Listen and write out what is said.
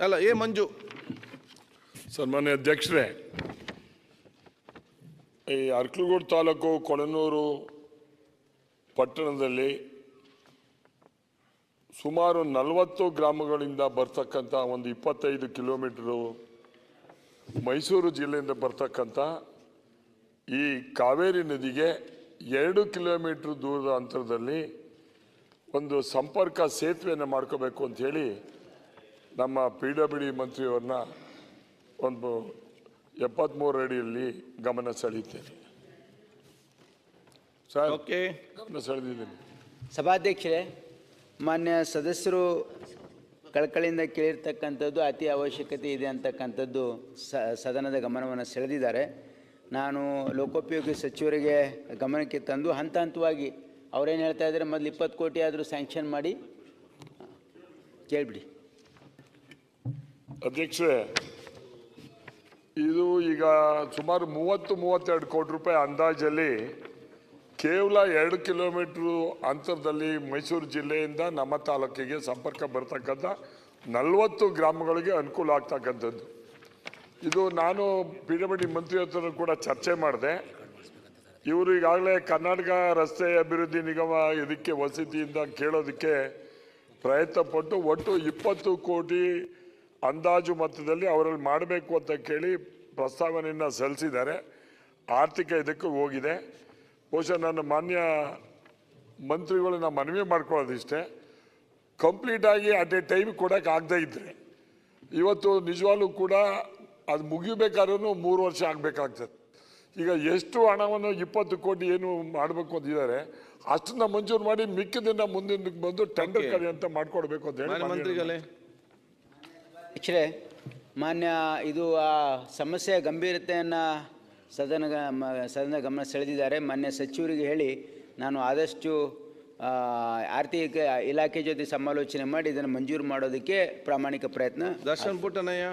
ಅಲ್ಲ ಎ ಮಂಜು? ಸನ್ಮಾನ್ಯ ಅಧ್ಯಕ್ಷರೇ, ಈ ಅರ್ಕಲಗೂಡು ತಾಲೂಕು ಕೊಣನೂರು ಪಟ್ಟಣದಲ್ಲಿ ಸುಮಾರು ನಲವತ್ತು ಗ್ರಾಮಗಳಿಂದ ಬರ್ತಕ್ಕಂಥ ಒಂದು ಇಪ್ಪತ್ತೈದು ಕಿಲೋಮೀಟ್ರು ಮೈಸೂರು ಜಿಲ್ಲೆಯಿಂದ ಬರ್ತಕ್ಕಂಥ ಈ ಕಾವೇರಿ ನದಿಗೆ ಎರಡು ಕಿಲೋಮೀಟ್ರ್ ದೂರದ ಅಂತರದಲ್ಲಿ ಒಂದು ಸಂಪರ್ಕ ಸೇತುವೆಯನ್ನು ಮಾಡ್ಕೋಬೇಕು ಅಂತ ಹೇಳಿ ನಮ್ಮ ಪಿ ಡಬ್ಲ್ಯೂ ಡಿ ಮಂತ್ರಿಯವ್ರನ್ನ ಒಂದು ಎಪ್ಪತ್ಮೂರು ಅಡಿಯಲ್ಲಿ ಗಮನ ಸೆಳೆಯುತ್ತೇನೆ. Sir okay. ಗಮನ ಸೆಳೆದಿದ್ದೀನಿ. ಸಭಾಧ್ಯಕ್ಷರೇ ಮಾನ್ಯ ಸದಸ್ಯರು ಕಳಕಳಿಯಿಂದ ಕೇಳಿರ್ತಕ್ಕಂಥದ್ದು ಅತಿ ಅವಶ್ಯಕತೆ ಇದೆ ಅಂತಕ್ಕಂಥದ್ದು ಸ ಸದನದ ಗಮನವನ್ನು ಸೆಳೆದಿದ್ದಾರೆ. ನಾನು ಲೋಕೋಪಯೋಗಿ ಸಚಿವರಿಗೆ ಗಮನಕ್ಕೆ ತಂದು ಹಂತ ಹಂತವಾಗಿ ಅವರೇನು ಹೇಳ್ತಾ ಇದ್ದಾರೆ ಮೊದಲು ಇಪ್ಪತ್ತು ಕೋಟಿ ಆದರೂ ಸ್ಯಾಂಕ್ಷನ್ ಮಾಡಿ. ಕೇಳಿಬಿಡಿ. ಅಧ್ಯಕ್ಷರೇ, ಇದು ಈಗ ಸುಮಾರು ಮೂವತ್ತು, ಮೂವತ್ತೆರಡು ಕೋಟಿ ರೂಪಾಯಿ ಅಂದಾಜಲ್ಲಿ ಕೇವಲ ಎರಡು ಕಿಲೋಮೀಟ್ರು ಅಂತರದಲ್ಲಿ ಮೈಸೂರು ಜಿಲ್ಲೆಯಿಂದ ನಮ್ಮ ತಾಲೂಕಿಗೆ ಸಂಪರ್ಕ ಬರ್ತಕ್ಕಂಥ ನಲವತ್ತು ಗ್ರಾಮಗಳಿಗೆ ಅನುಕೂಲ ಆಗ್ತಕ್ಕಂಥದ್ದು. ಇದು ನಾನು ಪಿ ಡಬ್ಲ್ಯೂ ಮಂತ್ರಿ ಹತ್ರ ಕೂಡ ಚರ್ಚೆ ಮಾಡಿದೆ. ಇವರು ಈಗಾಗಲೇ ಕರ್ನಾಟಕ ರಸ್ತೆ ಅಭಿವೃದ್ಧಿ ನಿಗಮ ಇದಕ್ಕೆ ವಸತಿಯಿಂದ ಕೇಳೋದಕ್ಕೆ ಪ್ರಯತ್ನ ಪಟ್ಟು ಒಟ್ಟು ಇಪ್ಪತ್ತು ಕೋಟಿ ಅಂದಾಜು ಮೊತ್ತದಲ್ಲಿ ಅವರಲ್ಲಿ ಮಾಡಬೇಕು ಅಂತ ಕೇಳಿ ಪ್ರಸ್ತಾವನೆಯನ್ನು ಸಲ್ಲಿಸಿದ್ದಾರೆ. ಆರ್ಥಿಕ ಇದಕ್ಕೂ ಹೋಗಿದೆ. ಬಹುಶಃ ನನ್ನ ಮಾನ್ಯ ಮಂತ್ರಿಗಳನ್ನ ಮನವಿ ಮಾಡ್ಕೊಳ್ಳೋದಿಷ್ಟೇ. ಕಂಪ್ಲೀಟಾಗಿ ಅಟ್ ಎ ಟೈಮ್ ಕೊಡೋಕೆ ಆಗದೇ ಇದ್ದರೆ ಇವತ್ತು ನಿಜವಾಗ್ಲೂ ಕೂಡ ಅದು ಮುಗಿಬೇಕಾದ್ರೂ ಮೂರು ವರ್ಷ ಆಗಬೇಕಾಗ್ತದೆ. ಈಗ ಎಷ್ಟು ಹಣವನ್ನು ಇಪ್ಪತ್ತು ಕೋಟಿ ಏನು ಮಾಡಬೇಕು ಅಂತಿದ್ದಾರೆ ಅಷ್ಟನ್ನ ಮಂಜೂರು ಮಾಡಿ ಮಿಕ್ಕದಿಂದ ಮುಂದಿನ ಬಂದು ಟೆಂಡರ್ ಕರೆ ಅಂತ ಮಾಡ್ಕೊಡ್ಬೇಕು ಅಂತ ಹೇಳಿ ಮಂತ್ರಿಗಳೇ. ಅಧ್ಯಕ್ಷರೇ ಮಾನ್ಯ ಇದು ಆ ಸಮಸ್ಯೆಯ ಗಂಭೀರತೆಯನ್ನು ಸದನ ಸದನ ಗಮನ ಸೆಳೆದಿದ್ದಾರೆ. ಮಾನ್ಯ ಸಚಿವರಿಗೆ ಹೇಳಿ ನಾನು ಆದಷ್ಟು ಆರ್ಥಿಕ ಇಲಾಖೆ ಜೊತೆ ಸಮಾಲೋಚನೆ ಮಾಡಿ ಇದನ್ನು ಮಂಜೂರು ಮಾಡೋದಕ್ಕೆ ಪ್ರಾಮಾಣಿಕ ಪ್ರಯತ್ನ ದರ್ಶನ್ ಪುಟ್ಟನಯ್ಯ.